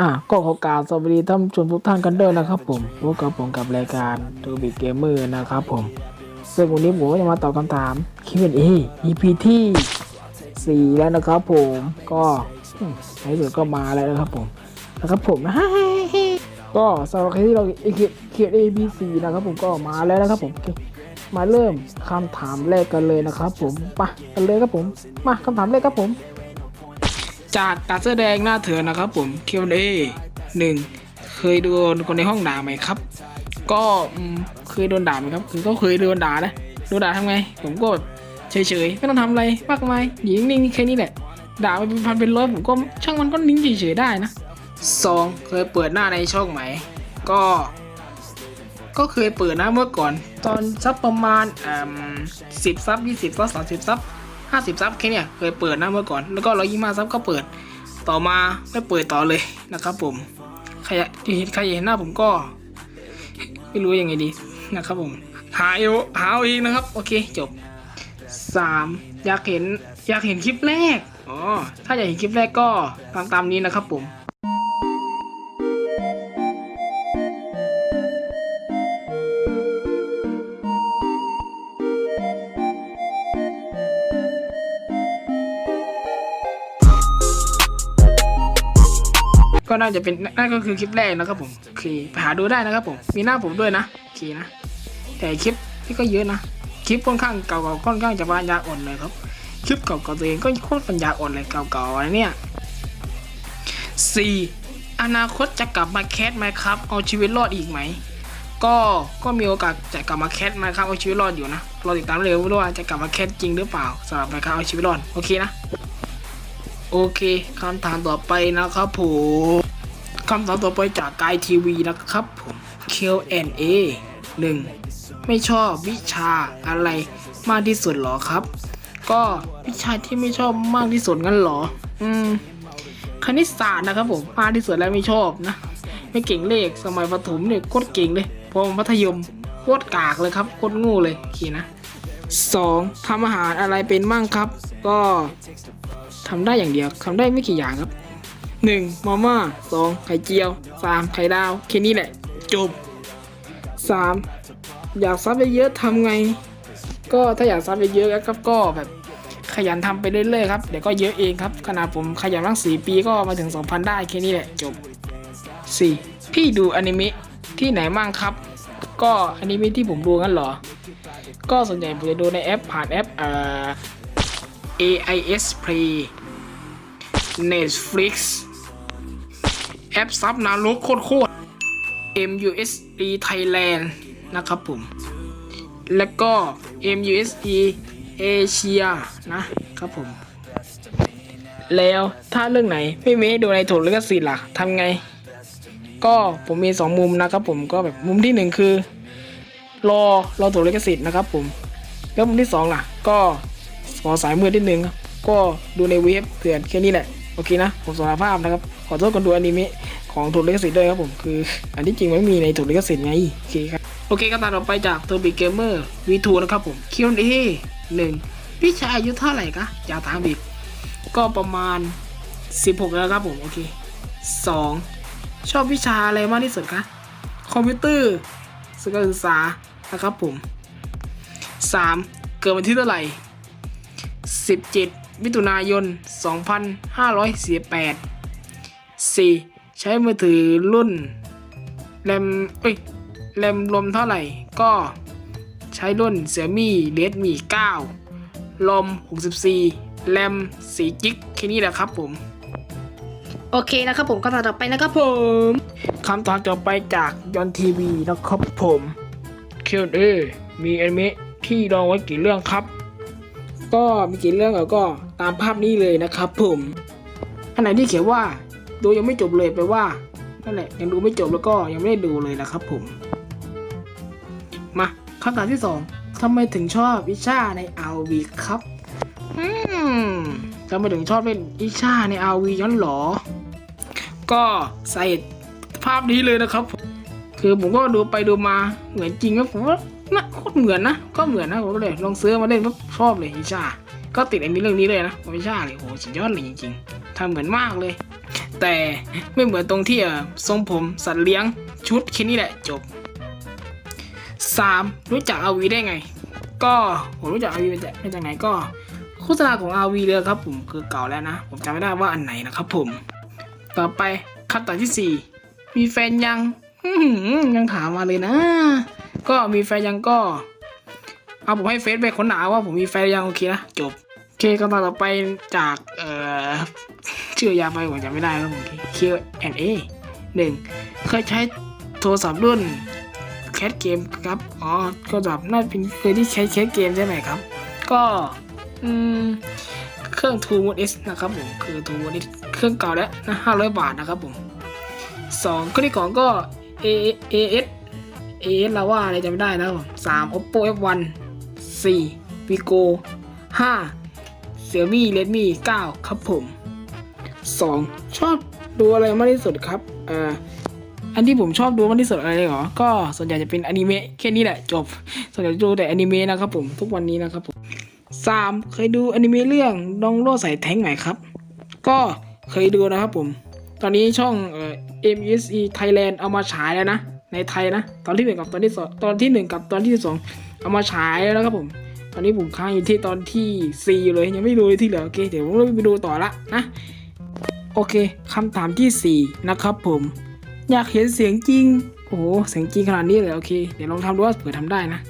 อะก็ขอกาวสวัสดีท่านชมทุกท่านกันด้วยนะครับผมพบกับผมกับรายการทูบิเกมเมอร์นะครับผมซึ่งวันนี้ผมก็จะมาตอบคำถาม Q&A EP ที่ 4 แล้วนะครับผมก็ในสุดก็มาแล้วนะครับผมนะครับผมก็สำหรับใครที่เรา Q&A EP 4นะครับผมก็มาแล้วนะครับผมมาเริ่มคำถามแรกกันเลยนะครับผมไปกันเลยครับผมมาคำถามแรกครับผม จากตาเสื้อแดงหน้าเถื่อนนะครับผม Q&A หนึ่งเคยโดนคนในห้องด่าไหมครับ ก็เคยโดนด่าไหมครับ คือก็เคยโดนด่านะโดนด่าทำไง ผมก็แบบเฉยๆไม่ต้องทำอะไรมากมายอยู่นิ่งแค่นี้แหละ ด่าไปเป็นพันเป็นร้อยผมก็ช่างมันก็นิ่งเฉยๆได้นะสองเคยเปิดหน้าในช่องไหม ก็ ก็เคยเปิดนะเมื่อก่อน ตอนซับประมาณสิบซับยี่สิบซับสามสิบซับ ห้าสิบซับแค่เนี้ยเคยเปิดนะเมื่อก่อน แล้วก็ร้อยยี่สิบซับก็เปิด ต่อมาไม่เปิดต่อเลยนะครับผม ใครที่เห็นใครเห็นหน้าผมก็ ไม่รู้ยังไงดีนะครับผม หาเอวหาเอาเองนะครับ โอเคจบสามอยากเห็นอยากเห็นคลิปแรก อ๋อ ถ้าอยากเห็นคลิปแรกก็ตามตามนี้นะครับผม น่าจะเป็นนั่นก็คือคลิปแรกนะครับผมโอเคไปหาดูได้นะครับผมมีหน้าผมด้วยนะโอเคนะ แต่คลิปนี่ก็เยอะนะคลิปค่อนข้างเก่าๆค่อนข้างจะปัญญาอ่อนเลยครับคลิปเก่าๆตัวเองก็โคตรปัญญาอ่อนเลยเก่าๆอะไรเนี่ยสี่อนาคตจะกลับมาแคสไหมครับ เอาชีวิตรอดอีกไหม ก็ก็มีโอกาสจะกลับมาแคสไหมครับเอาชีวิตรอดอยู่นะเรอติดตามเลยว่าจะกลับมาแคสจริงหรือเปล่าสำหรับนะครับเอาชีวิตรอดโอเคนะโอเคคำถามต่อไปนะครับผม คำถามต่อไปจากกายทีวีนะครับผม Q&A หนึ่งไม่ชอบวิชาอะไรมากที่สุดหรอครับ ก็วิชาที่ไม่ชอบมากที่สุดงั้นหรอ อืม คณิตศาสตร์นะครับผมมากที่สุดแล้วไม่ชอบนะ ไม่เก่งเลขสมัยประถมเนี่ยโคตรเก่งเลย พอมัธยมโคตรกากเลยครับโคตรงูเลยโอเคนะสองทำอาหารอะไรเป็นมั่งครับ ก็ทำได้อย่างเดียวทำได้ไม่กี่อย่างครับ หนึ่งมาม่าสองไข่เจียวสามไข่ดาวแค่นี้แหละ จบสามอยากซับเยอะๆทำไง ก็ถ้าอยากซับเยอะๆก็ก็แบบขยันทำไปเรื่อยๆครับเดี๋ยวก็เยอะเองครับขนาดผมขยันตั้งสี่ปีก็มาถึง 2,000 ได้แค่นี้แหละจบ 4. พี่ดูอนิเมะที่ไหนมั่งครับ ก็อนิเมะที่ผมดูงั้นเหรอ ก็ส่วนใหญ่ผมจะดูในแอปผ่านแอปเอ่อ AIS Play Netflix แอปซับนารกโคตรๆ MUSD Thailand นะครับผม แล้วก็ MUSD Asia นะครับผม แล้วถ้าเรื่องไหนไม่มีให้ดูในถูกลิขสิทธิ์ล่ะทำไง ก็ผมมีสองมุมนะครับผมก็แบบมุมที่หนึ่งคือ รอรอถูกลิขสิทธิ์นะครับผม แล้วมุมที่สองล่ะ ก็ขอสายมือที่หนึ่งก็ดูในเว็บเถื่อนแค่นี้แหละ โอเคนะ ผมสารภาพนะครับ ขอโทษคนดูอนิเมะของถูกลิขสิทธิ์ด้วยครับผมคือ อันที่จริงไม่มีในถูกลิขสิทธิ์ไงโอเคครับโอเคก็ตามต่อไปจากตัวบิเกมเมอร์ V2 นะครับผม Q&A หนึ่งพี่ชายอายุเท่าไหร่คะอย่าถามอีกก็ประมาณ 16 แล้วครับผมโอเค 2. ชอบวิชาอะไรมากที่สุดคะคอมพิวเตอร์สื่อการศึกษานะครับผม 3. เกิดวันที่เท่าไหร่ 17 มิถุนายน 2548 4. ใช้มือถือรุ่นแรมเอ้ยแรมรวมเท่าไหร่ ก็ใช้รุ่น Xiaomi Redmi 9ลม64 แรม4กิกแค่นี้แหละครับผม โอเคนะครับผมคำถามต่อไปนะครับผมคำถามต่อไปจากยอนทีวีนะครับผม Q&A มีอนิเมะที่ลองไว้กี่เรื่องครับ ก็มีกี่เรื่องแล้วก็ตามภาพนี้เลยนะครับผมอันไหนที่เขียนว่า ดูยังไม่จบเลยแปลว่านั่นแหละยังดูไม่จบแล้วก็ยังไม่ได้ดูเลยนะครับผม มาคำถามที่สองทำไมถึงชอบวิชาใน RV ครับอืมทำไมถึงชอบเล่นวิชาใน RV ย้อนหรอ ก็ใส่ภาพนี้เลยนะครับ คือผมก็ดูไปดูมาเหมือนจริงก็ผมว่าน่าโคตรเหมือนนะ ก็เหมือนนะผมก็เลยลองซื้อมาเล่นก็ชอบเลยอิชาก็ติดอันนี้เรื่องนี้เลยนะผมอิชาเลยโอ้โหสุดยอดเลยจริงๆทำเหมือนมากเลย แต่ไม่เหมือนตรงที่ทรงผมสัตว์เลี้ยงชุดแค่นี้แหละจบ 3. รู้จักอาวีได้ไง ก็ผมรู้จักอาวีมาจากมาจากไหนก็โฆษณาของอาวีเลยครับผมคือเก่าแล้วนะ ผมจำไม่ได้ว่าอันไหนนะครับผม ต่อไปคำตอบที่ 4 มีแฟนยังยังถามมาเลยนะ ก็มีแฟนยังก็ เอาผมให้เฟซไปค้นหาว่าผมมีแฟนยังโอเคนะจบ เคคำตอบต่อไปจาก เอ่อชื่อยาไปผมจำไม่ได้ครับผม Q&A หนึ่งเคยใช้โทรศัพท์รุ่นแคสเกมครับ อ๋อก็แบบน่าเป็นเคยที่ใช้แคสเกมใช่ไหมครับ ก็อืมเครื่อง True Mode S นะครับผม คือ True Mode S เครื่องเก่าแล้วนะ500บาทนะครับผมสองเครื่องที่ของก็ A A S A S เราว่าอะไรจำไม่ได้นะครับผมสาม Oppo F1 สี่ Vivo ห้า Xiaomi Redmi 9 ครับผมสองชอบดูอะไรมากที่สุดครับอ่าอันที่ผมชอบดูมากที่สุดอะไรเหรอ ก็ส่วนใหญ่จะเป็นอนิเมะแค่นี้แหละจบ ส่วนใหญ่จะดูแต่อนิเมะนะครับผมทุกวันนี้นะครับผมสามเคยดูอนิเมะเรื่องดองโลใส่แท้งไหมครับ ก็เคยดูนะครับผม ตอนนี้ช่องเอ่อ MSE Thailand เอามาฉายแล้วนะ ในไทยนะ ตอนที่หนึ่งกับตอนที่สองตอนที่หนึ่งกับตอนที่สองเอามาฉายแล้วนะครับผม อนนี้ผมค้างอยู่ที่ตอนที่สี่อยู่เลยยังไม่ดูเลยที่เหลือโอเคเดี๋ยวผมไปดูต่อละนะโอเคคำถามที่สี่นะครับผม อยากเห็นเสียงจริง โอ้โหเสียงจริงขนาดนี้เลยโอเคเดี๋ยวลองทำดูว่าเผื่อทำได้นะ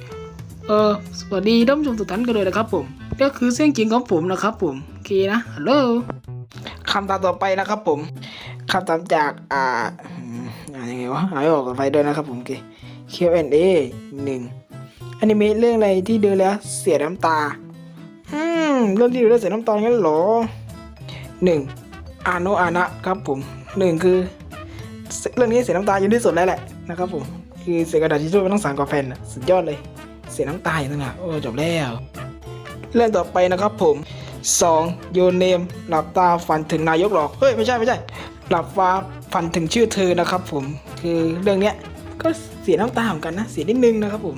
เออสวัสดีท่านผู้ชมทุกท่านกันเลยนะครับผมก็คือเสียงจริงของผมนะครับผมโอเคนะฮัลโหลคำถามต่อไปนะครับผมคำถามจากอ่าอืมอ่างไงวะอ่านไม่ออกกันไปด้วยนะครับผมโอเค Q&A หนึ่ง อนิเมะเรื่องอะไรที่ดูแล้วเสียน้ำตา อืม เรื่องที่ดูแล้วเสียน้ำตางั้นเหรอหนึ่งอาโนอานะครับผมหนึ่งคือ เรื่องนี้เสียน้ำตาอยู่ที่สุดแล้วแหละนะครับผม คือเสียกระดาษทิชชู่ไม่ต้องสั่งกาแฟนะสุดยอดเลย เสียน้ำตาอย่างนั้นอะโอ้จบแล้ว เรื่องต่อไปนะครับผมสองโยเนม หลับตาฝันถึงนายกหรอก เฮ้ยไม่ใช่ไม่ใช่ หลับฟ้าฝันถึงชื่อเธอนะครับผม คือเรื่องเนี้ยก็เสียน้ำตาเหมือนกันนะ เสียนิดนึงนะครับผม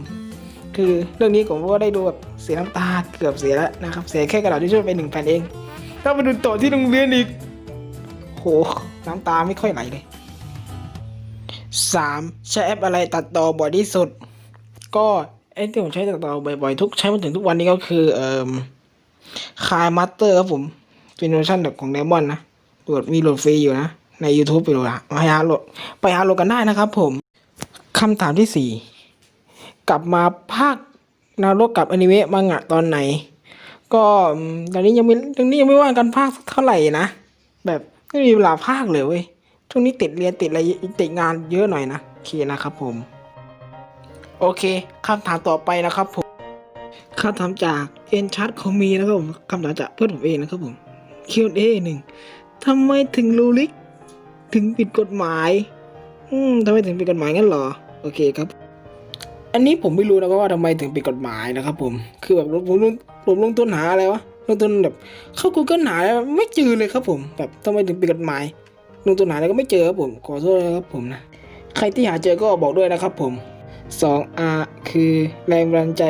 คือเรื่องนี้ผมก็ได้ดูแบบเสียน้ำตาเกือบเสียแล้วนะครับ เสียแค่กระดาษทิชชู่ไปหนึ่งแผ่นเองถ้าไปดูต่อที่โรงเรียนอีกโหน้ำตาไม่ค่อยไหลเลยสามใช้แอปอะไรตัดต่อบ่อยที่สุด ก็ไอ้ที่ผมใช้ตัดต่อบ่อยๆทุกใช้มาถึงทุกวันนี้ก็คือเอ่อคายมาสเตอร์ครับผมเป็นเวอร์ชันแบบของไดมอนด์นะโหลดมีโหลดฟรีอยู่นะ ใน YouTube ไปโหลดอะไปหาโหลดไปหาโหลดกันได้นะครับผมคำถามที่สี่ กลับมาภาคนารกกับอนิเมะมังงะตอนไหน ก็ตอนนี้ยังไม่ตอนนี้ยังไม่ว่างกันภาคสักเท่าไหร่นะ แบบไม่มีเวลาภาคเลยเว้ยช่วงนี้ติดเรียนติดอะไรติดงานเยอะหน่อยนะโอเคนะครับผม โอเคคำถามต่อไปนะครับผมคำถามจากเอ็นชัดคอมีนะครับผมคำถามจากเพื่อนผมเองนะครับผม Q&A หนึ่งทำไมถึงลูลิกถึงผิดกฎหมาย อืมทำไมถึงผิดกฎหมายงั้นเหรอ โอเคครับ อันนี้ผมไม่รู้นะว่าทำไมถึงผิดกฎหมายนะครับ ผม คือแบบผมผมลงต้นหาอะไรวะลงต้นแบบเข้า Google หาแล้วไม่เจอเลยครับ ผม แบบทำไมถึงผิดกฎหมายลงตัวไหนแล้วก็ไม่เจอครับผมขอโทษนะครับผมนะใครที่หาเจอก็บอกด้วยนะครับ ผม 2R คือแรงบันดาลใจ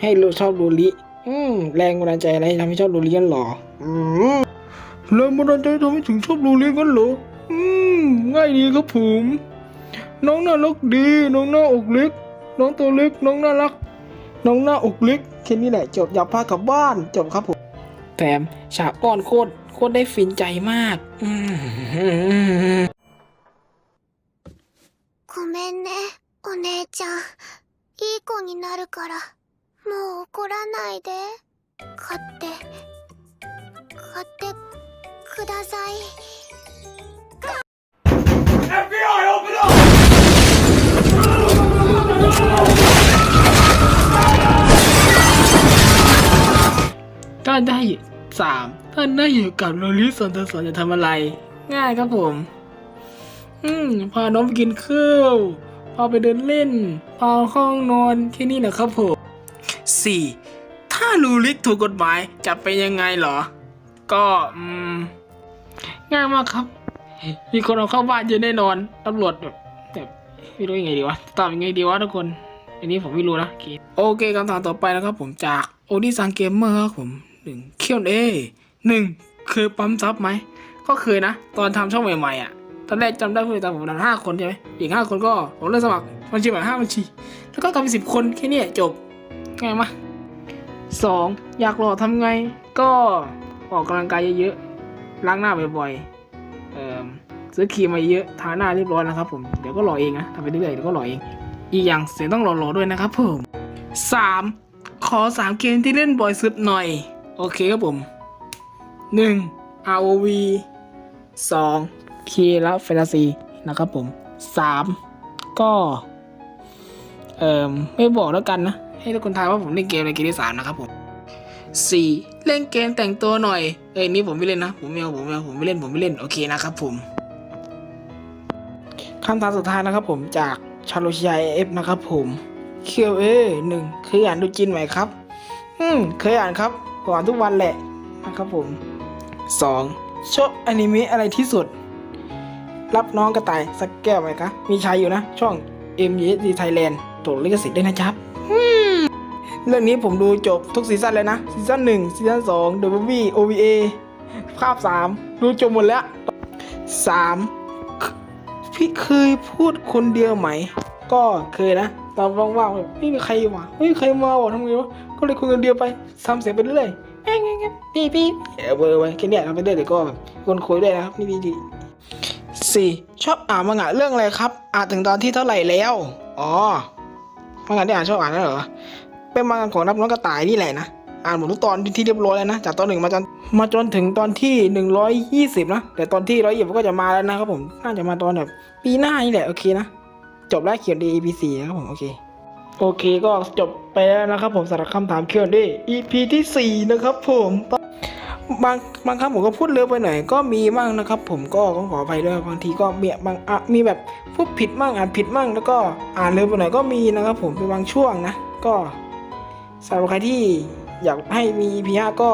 ให้เราชอบดูลิอืมแรงบันดาลใจอะไรทำให้ชอบดูลิกันหรออืมแรงบันดาลใจทำให้ถึงชอบดูลิกันหรออืมง่ายดีครับผม น้องน่ารักดี น้องหน้าอกเล็ก น้องตัวเล็ก น้องน่ารัก น้องหน้าอกเล็ก แค่นี้แหละจบอย่าพากลับบ้าน จบครับผม แถมฉากอ้อนโคตรโคตรได้ฟินใจมาก อืม ごめんね、お姉ちゃん。いい子になるから、もう怒らないで。買って、買ってください。 ถ้าได้สามถ้านได้อยู่กับโลลิสันตสอนจะทำอะไร ง่ายครับผม อืมพาน้องไปกินข้าวพาไปเดินเล่น พาห้องนอนแค่นี้นะครับผมสี่ถ้าลูลิกถูกกฎหมายจะเป็นยังไงเหรอ ก็อืมง่ายมากครับ มีคนเอาเข้าบ้านเยอะแน่นอนตำรวจแบบแบบไม่รู้ยังไงดีวะตอบยังไงดีวะทุกคน อันนี้ผมไม่รู้นะโอเคโอเคคำถามต่อไปนะครับผมจากโอดิซังเกมเมอร์ครับผม หนึ่งเคียวเอหนึ่งเคยปั๊มซับไหมก็เคยนะ ตอนทำช่องใหม่ๆอะตอนแรกจำได้ผู้ติดตามผมประมาณห้าคนใช่ไหมอีกห้าคนก็ผมเริ่มสมัครบัญชีใหม่ห้าบัญชี แล้วก็กลายเป็นสิบคนแค่เนี้ยจบง่ายมะสองอยากหล่อทำไงก็ออกกำลังกายเยอะๆล้างหน้าบ่อยๆเอ่อซื้อครีมมาเยอะทาหน้าเรียบร้อยนะครับผมเดี๋ยวก็หล่อเองนะทำไปเรื่อยๆเดี๋ยวก็หล่อเอง อีกอย่างเสียงต้องหล่อๆด้วยนะครับผมสามขอสามเกมที่เล่นบ่อยสุดหน่อย โอเคครับผมหนึ่ง ROV สองเคและแฟนตาซีนะครับผมสามก็ เอ่อไม่บอกแล้วกันนะ ให้ทุกคนทายว่าผมเล่นเกมอะไรเกมที่สามนะครับผมสี่เล่นเกมแต่งตัวหน่อย เอ้ยนี่ผมไม่เล่นนะ ผมไม่เอาผมไม่เอาผมไม่เล่นผมไม่เล่นโอเคนะครับผมคำถามสุดท้ายนะครับผมจากชาโลชิยาเอฟนะครับผมเคียวเอหนึ่งเคยอ่านดูจินไหมครับ อืม เคยอ่านครับ ผมอ่านทุกวันแหละนะครับผมสองชอบอนิเมะอะไรที่สุด รับน้องกระต่ายสักแก้วไหมคะ มีชายอยู่นะ ช่อง m u s d Thailand ตกลิขสิทธิ์ด้วยนะครับอืมเรื่องนี้ผมดูจบทุกซีซั่นเลยนะ ซีซั่นหนึ่งซีซั่นสอง W OVA ภาพสามดูจบหมดแล้วสามพี่เคยพูดคนเดียวไหม ก็เคยนะตอนว่างๆแบบไม่มีใครมาไม่มีใครมาวะทำไงวะ ก็เลยคุยคนเดียวไปทำเสียงไปเรื่อยแง่งแง่งแง่งปี๊ปี๊เออเบอร์ไว้แค่เนี้ยทำไปเรื่อยเดี๋ยวก็แบบคนคุยด้วยนะครับนี่ดีดีสี่ชอบอ่านมังงะเรื่องอะไรครับ อ่านถึงตอนที่เท่าไหร่แล้ว อ๋อมังงะที่อ่านชอบอ่านนั่นเหรอเป็นมังงะของนับน้องกระต่ายนี่แหละนะอ่านหมดทุกตอนที่เรียบร้อยแล้วนะจากตอนหนึ่งมาจนมาจนถึงตอนที่หนึ่งร้อยยี่สิบนะ แต่ตอนที่ร้อยยี่สิบก็จะมาแล้วนะครับผมน่าจะมาตอนแบบปีหน้านี่แหละโอเคนะ จบแล้วเขียนดี EP สี่นะครับผมโอเค โอเคก็จบไปแล้วนะครับผมสำหรับคำถามเขียนดี EP ที่สี่นะครับผมบางบางครั้งผมก็พูดเร็วไปหน่อยก็มีบ้างนะครับ ผมก็ต้องขออภัยด้วยบางทีก็มีบางอะมีแบบพูดผิดมั่งอ่านผิดมั่งแล้วก็อ่านเร็วไปหน่อยก็มีนะครับ ผมเป็นบางช่วงนะ ก็สำหรับใครที่อยากให้มี EP 5ก็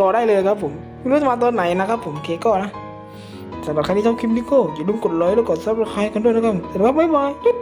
รอได้เลยครับผมไม่รู้จะมาตอนไหนนะครับ ผมโอเคก็นะสำหรับใครที่ชอบคลิปนี้ก็อย่าลืมกดไลค์แล้วกดซับสไครต์กันด้วยนะครับแต่ว่าบ๊ายบายจุ๊ก